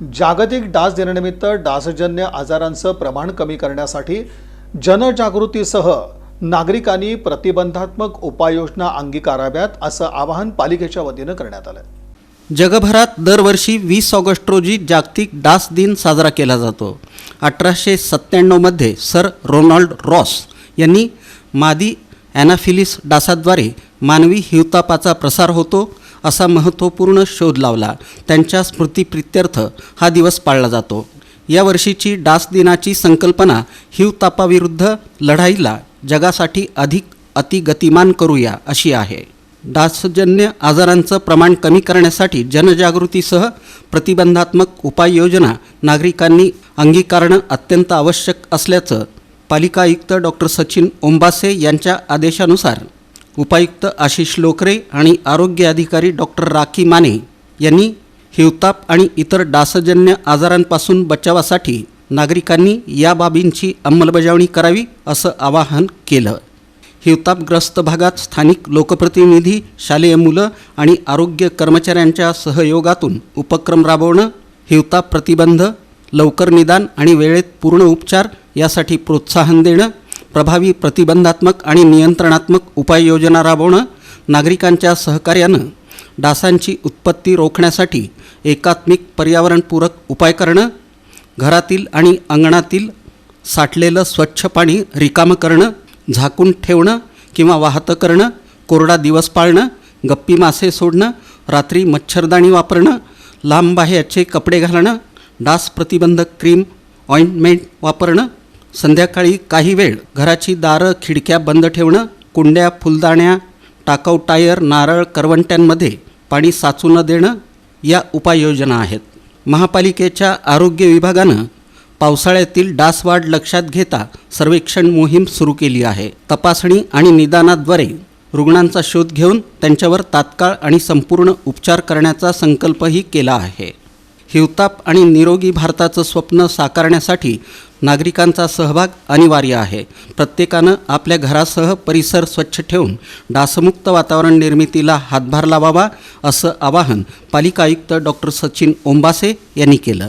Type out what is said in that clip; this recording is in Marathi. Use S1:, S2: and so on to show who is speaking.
S1: जागतिक डास दिनानिमित्त डासजन्य आजारांचं प्रमाण कमी करण्यासाठी जनजागृतीसह नागरिकांनी प्रतिबंधात्मक उपाययोजना अंगीकाराव्यात असं आवाहन पालिकेच्या वतीनं करण्यात आलं.
S2: जगभरात दरवर्षी वीस ऑगस्ट रोजी जागतिक डास दिन साजरा केला जातो. अठराशे सत्त्याण्णवमध्ये सर रोनाल्ड रॉस यांनी मादी ॲनाफिलिस डासाद्वारे मानवी हिवतापाचा प्रसार होतो. असा महत्त्वपूर्ण शोध लावला. त्यांच्या स्मृतीप्रित्यर्थ हा दिवस पाळला जातो. या वर्षीची डास दिनाची संकल्पना हिवतापाविरुद्ध लढाईला जगासाठी अधिक अतिगतिमान करूया अशी आहे. डासजन्य आजारांचं प्रमाण कमी करण्यासाठी जनजागृतीसह प्रतिबंधात्मक उपाययोजना नागरिकांनी अंगीकारणं अत्यंत आवश्यक असल्याचं पालिका आयुक्त डॉक्टर सचिन ओंबासे यांच्या आदेशानुसार उपायुक्त आशिष लोकरे आणि आरोग्य अधिकारी डॉक्टर राखी माने यांनी हिवताप आणि इतर डासजन्य आजारांपासून बचावासाठी नागरिकांनी या बाबींची अंमलबजावणी करावी असं आवाहन केलं. हिवतापग्रस्त भागात स्थानिक लोकप्रतिनिधी शालेय मुलं आणि आरोग्य कर्मचाऱ्यांच्या सहयोगातून उपक्रम राबवणं हिवताप प्रतिबंध लवकर निदान आणि वेळेत पूर्ण उपचार यासाठी प्रोत्साहन देणं प्रभावी प्रतिबंधात्मक आणि नियंत्रणात्मक उपाययोजना राबवणं नागरिकांच्या सहकार्यानं डासांची उत्पत्ती रोखण्यासाठी एकात्मिक पर्यावरणपूरक उपाय करणं घरातील आणि अंगणातील साठलेलं स्वच्छ पाणी रिकामं करणं झाकून ठेवणं किंवा वाहतं करणं कोरडा दिवस पाळणं गप्पी मासे सोडणं रात्री मच्छरदाणी वापरणं लांब बाह्याचे कपडे घालणं डास प्रतिबंधक क्रीम ऑइंटमेंट वापरणं संध्याकाळी काही वेळ घराची दारं खिडक्या बंद ठेवणं कुंड्या फुलदाण्या टाकाऊ टायर नारळ करवंट्यांमध्ये पाणी साचू न देणं या उपाययोजना आहेत. महापालिकेच्या आरोग्य विभागानं पावसाळ्यातील डासवाढ लक्षात घेता सर्वेक्षण मोहीम सुरू केली आहे. तपासणी आणि निदानाद्वारे रुग्णांचा शोध घेऊन त्यांच्यावर तात्काळ आणि संपूर्ण उपचार करण्याचा संकल्पही केला आहे. हिवताप आणि निरोगी भारताचं स्वप्न साकारण्यासाठी नागरिकांचा सहभाग अनिवार्य आहे. प्रत्येकानं आपल्या घरासह परिसर स्वच्छ ठेवून डासमुक्त वातावरण निर्मितीला हातभार लावावा असं आवाहन पालिका आयुक्त डॉक्टर सचिन ओंबासे यांनी केलं.